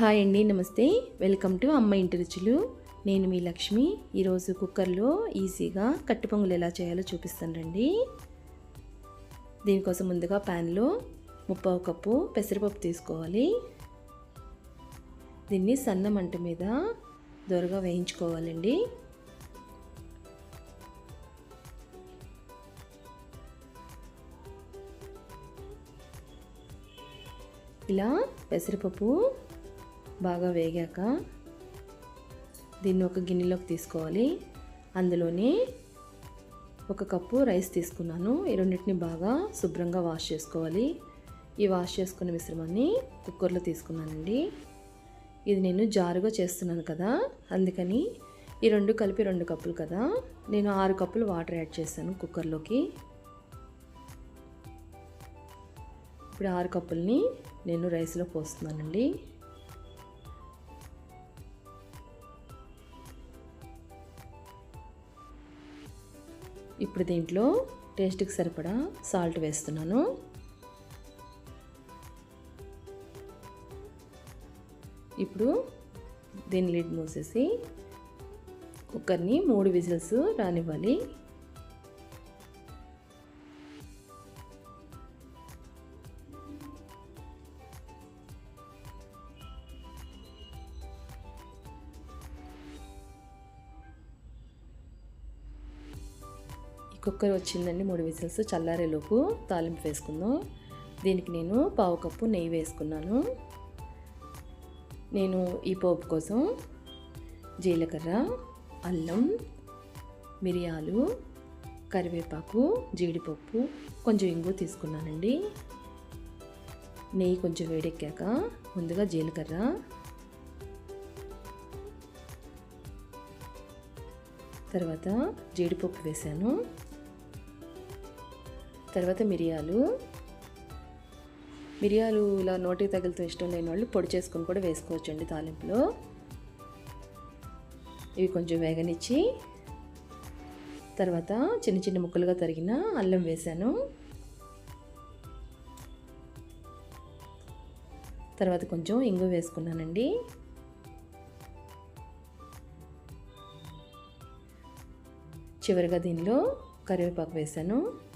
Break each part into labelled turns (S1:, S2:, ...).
S1: Hi అండి నమస్తే. Welcome to అమ్మ ఇంటి రుచులు. నేను మీ లక్ష్మి. ఈరోజు కుక్కర్లో ఈజీగా కట్టు పొంగులు ఎలా చేయాలో చూపిస్తానండి దీనికోసం ముందుగా ప్యాన్లో ముప్పావు కప్పు పెసరపప్పు తీసుకోవాలి. దీన్ని సన్న మంట మీద దొరగా వేయించుకోవాలండి. ఇలా పెసరపప్పు బాగా వేగాక దీన్ని ఒక గిన్నెలోకి తీసుకోవాలి. అందులోనే ఒక కప్పు రైస్ తీసుకున్నాను. ఈ రెండింటిని బాగా శుభ్రంగా వాష్ చేసుకోవాలి. ఈ వాష్ చేసుకున్న మిశ్రమాన్ని కుక్కర్లో తీసుకున్నానండి. ఇది నేను జారుగా చేస్తున్నాను కదా అందుకని ఈ రెండు కలిపి రెండు కప్పులు కదా. నేను ఆరు కప్పులు వాటర్ యాడ్ చేశాను కుక్కర్లోకి. ఇప్పుడు ఆరు కప్పుల్ని నేను రైస్లో పోస్తున్నానండి. ఇప్పుడు దీంట్లో టేస్ట్కి సరిపడా సాల్ట్ వేస్తున్నాను. ఇప్పుడు దీని లిడ్ మూసేసి కుక్కర్ని మూడు విజిల్స్ రానివ్వాలి. కుక్కర్ వచ్చిందండి మూడు విజిల్స్. చల్లారేలోపు తాలింపు వేసుకుందాం. దీనికి నేను పావు కప్పు నెయ్యి వేసుకున్నాను. నేను ఈ పోపు కోసం జీలకర్ర అల్లం మిరియాలు కరివేపాకు జీడిపప్పు కొంచెం ఇంగు తీసుకున్నానండి. నెయ్యి కొంచెం వేడెక్కాక ముందుగా జీలకర్ర. తర్వాత జీడిపప్పు వేసాను. తర్వాత మిరియాలు. మిరియాలు ఇలా నోటికి తగిలితో ఇష్టం లేని వాళ్ళు పొడి చేసుకొని కూడా వేసుకోవచ్చండి తాలింపులో. ఇవి కొంచెం వేగనిచ్చి. తర్వాత చిన్న చిన్న ముక్కలుగా తరిగిన అల్లం వేసాను. తర్వాత కొంచెం ఇంగు వేసుకున్నానండి. చివరిగా దీనిలో కరివేపాకు వేసాను.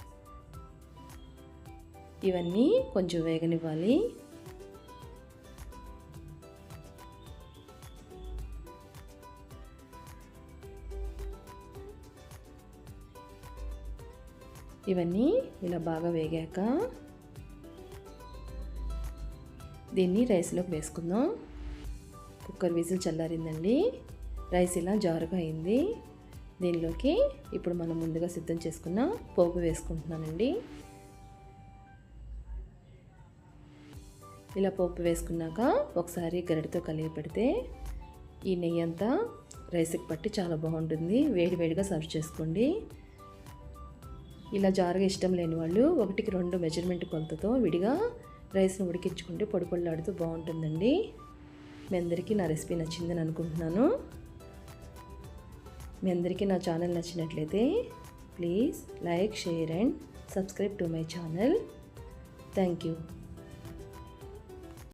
S1: ఇవన్నీ కొంచెం వేగనివ్వాలి. ఇవన్నీ ఇలా బాగా వేగాక దీన్ని రైస్లోకి వేసుకుందాం. Cooker whistle చల్లారిందండి. రైస్ ఇలా జారుగా అయింది. దీనిలోకి ఇప్పుడు మనం ముందుగా సిద్ధం చేసుకున్న పోపు వేసుకుంటున్నానండి. ఇలా పోపు వేసుకున్నాక ఒకసారి గరిటతో కలిగి పెడితే ఈ నెయ్యి అంతా రైస్కి పట్టి చాలా బాగుంటుంది. వేడి వేడిగా సర్వ్ చేసుకోండి. ఇలా జారుగా ఇష్టం లేని వాళ్ళు ఒకటికి రెండు మెజర్మెంట్ కొలతతో విడిగా రైస్ను ఉడికించుకుంటే పొడి పొడిలాడుతూ బాగుంటుందండి. మీ అందరికీ నా రెసిపీ నచ్చిందని అనుకుంటున్నాను. మీ అందరికీ నా ఛానల్ నచ్చినట్లయితే please like share and subscribe to my channel. Thank you.